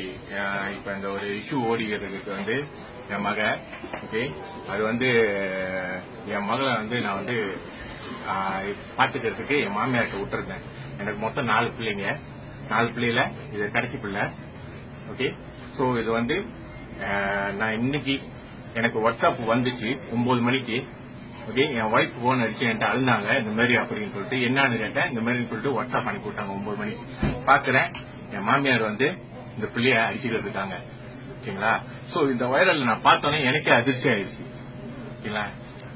Okay. இப்போ இந்த ஒரு இஷ்யூ ஓடிக்கிறதுக்கு வந்து என் மக ஓகே. அது வந்து என் மகளை வந்து நான் வந்து பார்த்துக்கிறதுக்கு என் மாமியார்கிட்ட விட்டுருந்தேன். எனக்கு மொத்தம் நாலு பிள்ளைங்க. நாலு பிள்ளையில இது கடைசி பிள்ளை ஓகே. ஸோ இது வந்து நான் இன்னைக்கு எனக்கு வாட்ஸ்அப் வந்துச்சு ஒன்பது மணிக்கு ஓகே. என் ஒய்ஃப் போன் அடிச்சு என்கிட்ட அழுந்தாங்க இந்த மாதிரி அப்படின்னு சொல்லிட்டு என்னன்னு கேட்டேன் இந்த மாதிரி சொல்லிட்டு வாட்ஸ்அப் அனுப்பி விட்டாங்க ஒன்பது மணிக்கு. பாக்குறேன் என் மாமியார் வந்து இந்த பிள்ளைய அடிச்சுக்கிட்டு இருக்காங்க ஓகேங்களா? சோ இந்த வைரல் நான் பார்த்தோன்னே எனக்கே அதிர்ச்சி ஆயிடுச்சு. ஓகேங்களா?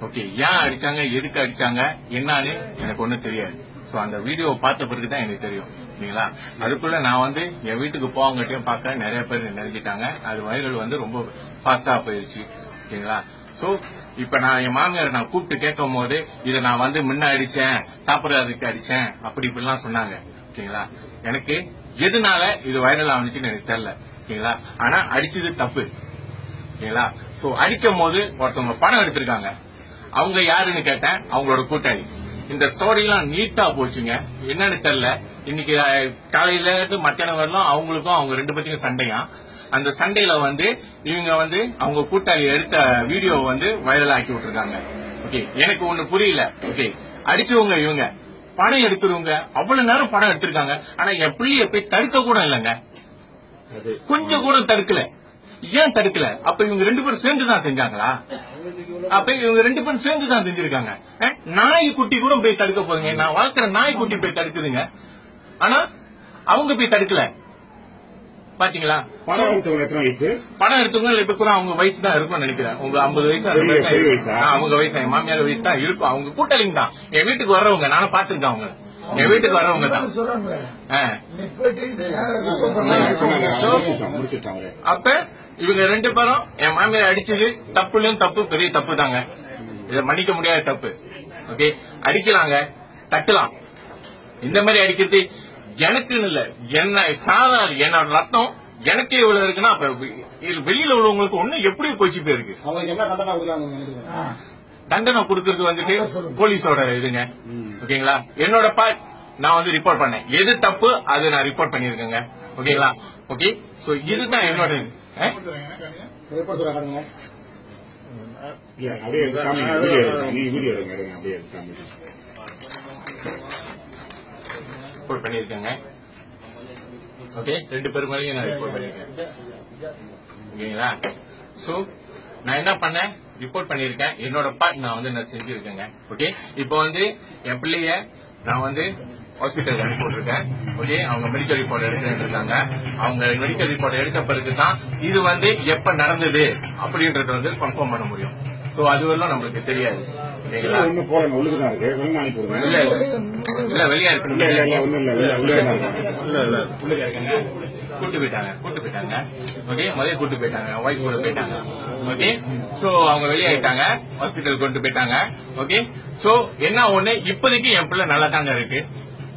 ஓகே ஏன் அடிச்சாங்க? எதுக்கு அடிச்சாங்க? என்னன்னு எனக்கு ஒண்ணும் தெரியாது. சோ அந்த வீடியோ பார்த்த பிறகு தான் எனக்கு தெரியும். ஓகேங்களா? அதுக்குள்ள நான் வந்து என் வீட்டுக்கு போவங்கட்டையும் பார்க்க நிறைய பேர் நினைச்சிட்டாங்க அது வைரல் வந்து ரொம்ப ஃபாஸ்டா போயிருச்சு. ஓகேங்களா? சோ இப்ப நான் என் மாமியார் நான் கூப்பிட்டு கேட்கும் போது இதை நான் வந்து முன்ன அடிச்சேன். சாப்பிடறதுக்கு அடிச்சேன். அப்படி இப்படிலாம் சொன்னாங்க. ஓகேங்களா? எனக்கு எதனால இது வைரல் ஆனிச்சுன்னு எனக்கு தெரியல ஓகேங்களா ஆனா அடிச்சது தப்பு ஓகேங்களா சோ அடிக்கும் போது ஒருத்தவங்க பணம் எடுத்திருக்காங்க. அவங்க யாருன்னு கேட்டேன் அவங்களோட கூட்டாளி. இந்த ஸ்டோரி எல்லாம் நீட்டா போச்சுங்க. என்னன்னு தெரியல. இன்னைக்கு காலையில இருந்து மத்தியானம் வரலாம் அவங்களுக்கும் அவங்க ரெண்டு பேத்துக்கும் சண்டையா? அந்த சண்டையில வந்து இவங்க வந்து அவங்க கூட்டாளி எடுத்த வீடியோ வந்து வைரல் ஆக்கி விட்டுருக்காங்க. ஓகே எனக்கு ஒண்ணு புரியல. ஓகே அடிச்சவங்க இவங்க. பணம் எடுக்கிறவங்க அவ்வளவு நேரம் பணம் எடுத்திருக்காங்க. ஆனா என் பிள்ளைய போய் தடுக்க கூட இல்லைங்க. கொஞ்சம் கூட தடுக்கல. ஏன் தடுக்கல? அப்ப இவங்க ரெண்டு பேரும் சேர்ந்து தான் செஞ்சாங்களா? அப்ப இவங்க ரெண்டு பேரும் சேர்ந்து தான் செஞ்சிருக்காங்க நாய் குட்டி கூட போய் தடுக்க போதுங்க. நான் வளர்க்குற நாய் குட்டி போய் தடுக்குதுங்க. ஆனா அவங்க போய் தடுக்கல. பாத்தீங்களா? பணம் எடுத்தவங்க எத்தனை வயசு? பணம் எடுத்தவங்க இப்ப கூட அவங்க வயசு தான் இருக்கும்னு நினைக்கிறேன். உங்க ஐம்பது வயசு அவங்க வயசு என் மாமியார் வயசு தான் இருக்கும். அவங்க கூட்டாளிங்க தான். என் வீட்டுக்கு வர்றவங்க நானும் பாத்துருக்கேன் அவங்க. என் வீட்டுக்கு வர்றவங்க தான். அப்ப இவங்க ரெண்டு பேரும் என் மாமியார் அடிச்சது தப்புலயும் தப்பு பெரிய தப்பு தாங்க. இதை மன்னிக்க முடியாத தப்பு. ஓகே அடிக்கலாங்க. தட்டலாம். இந்த மாதிரி அடிக்கிறது எனக்குன்னு இல்ல. என்ன சாதாரண என்னோட ரத்தம் எனக்கே இவ்வளவு இருக்குன்னா வெளியில உள்ளவங்களுக்கு ஒண்ணு எப்படி போச்சு போயிருக்கு தண்டனை கொடுக்கறது வந்துட்டு போலீஸோட இதுங்க ஓகேங்களா? என்னோட பார்ட் நான் வந்து ரிப்போர்ட் பண்ணேன். எது தப்பு அது நான் ரிப்போர்ட் பண்ணிருக்கேங்க ஓகேங்களா? ஓகே? சோ இதுதான் என்னோட அப்படியே ரிப்போர்ட் பண்ணியிருக்காங்க. ஓகே ரெண்டு பேர் மேலேயும் நான் ரிப்போர்ட் பண்ணிருக்கேன் ஓகேங்களா? ஸோ நான் என்ன பண்ணேன்? ரிப்போர்ட் பண்ணியிருக்கேன். என்னோட பார்ட் நான் வந்து நான் செஞ்சிருக்கேங்க. ஓகே இப்போ வந்து என் பிள்ளைய நான் வந்து ஹாஸ்பிட்டல் அனுப்பி போட்டிருக்கேன் ஓகே அவங்க மெடிக்கல் ரிப்போர்ட் எடுத்துட்டு இருக்காங்க. அவங்க மெடிக்கல் ரிப்போர்ட் எடுத்த பிறகு தான் இது வந்து எப்ப நடந்தது அப்படின்றது வந்து கன்ஃபார்ம் பண்ண முடியும். சோ அதுவெல்லாம் நம்மளுக்கு தெரியாது. ஒண்ணு போடணும் உள்ளுக்கு தான் இருக்கு. வெளில அனுப்பி விடுங்க. இல்ல இல்ல. வெளியா இல்ல இல்ல இல்ல இருக்கு ஒண்ணும் இல்ல வெளில உள்ளே தான் இருக்கு. இல்ல இல்ல. உள்ள இருக்காங்க. கூட்டு போயிட்டாங்க கூட்டு போயிட்டாங்க. ஓகே முதல்ல கூட்டு போயிட்டாங்க. ஒய்ஃப் கூட போயிட்டாங்க. ஓகே சோ அவங்க வெளியாயிட்டாங்க ஹாஸ்பிட்டல் கொண்டு போயிட்டாங்க. ஓகே சோ என்ன ஒண்ணு? இப்போதைக்கு என் பிள்ளை நல்லா தாங்க இருக்கு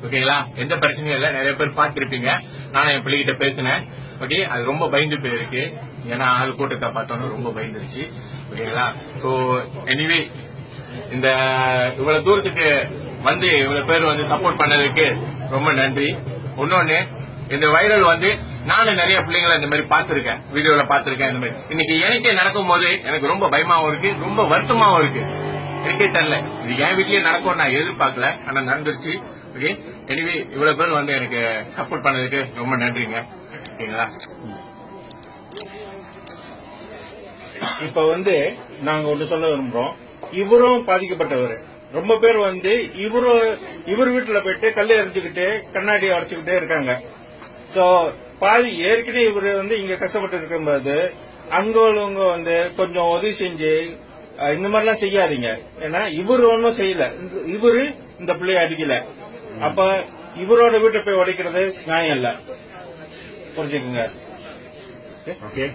ஓகேங்களா எந்த பிரச்சனையும் இல்ல. நிறைய பேர் பார்த்திருப்பீங்க. நானும் என் பிள்ளைகிட்ட பேசினேன். ஓகே? அது ரொம்ப பயந்து போயிருக்கு. ஏன்னா ஆள் கூட்டத்தை பார்த்தோன்னு ரொம்ப பயந்துருச்சு. ஓகேங்களா? ஸோ எனிவே இந்த இவ்வளவு தூரத்துக்கு வந்து இவ்வளவு பேர் வந்து சப்போர்ட் பண்ணதுக்கு ரொம்ப நன்றி. இன்னொன்னு இந்த வைரல் வந்து நானும் நிறைய பிள்ளைங்களை இந்த மாதிரி பார்த்திருக்கேன். வீடியோல பார்த்திருக்கேன் இந்த மாதிரி. இன்னைக்கு எனக்கே நடக்கும் போது எனக்கு ரொம்ப பயமாவும் இருக்கு ரொம்ப வருத்தமாவும் இருக்கு. எனக்கே தெரியல. இது என் வீட்லயே நடக்கும் நான் எதிர்பார்க்கல ஆனா நடந்துருச்சு. ஓகே? எனிவே இவ்வளவு பேர் வந்து எனக்கு சப்போர்ட் பண்ணதுக்கு ரொம்ப நன்றிங்க. ஓகேங்களா? இப்ப வந்து நாங்க ஒண்ணு சொல்ல விரும்புறோம். இவரும் பாதிக்கப்பட்டவர். ரொம்ப பேர் வந்து இவரும் இவர் வீட்டுல போயிட்டு கல்லை எரிஞ்சுக்கிட்டு கண்ணாடி அடைச்சுக்கிட்டே இருக்காங்க. சோ பாதி ஏற்கனவே இவர் வந்து இங்க கஷ்டப்பட்டு இருக்கும்போது அங்க உள்ளவங்க வந்து கொஞ்சம் உதவி செஞ்சு இந்த மாதிரிலாம் செய்யாதீங்க. ஏன்னா இவர் ஒன்றும் செய்யல. இவரு இந்த பிள்ளைய அடிக்கல. அப்ப இவரோட வீட்டை போய் உடைக்கிறது நியாயம் இல்ல. புரிஞ்சுக்குங்க ஓகே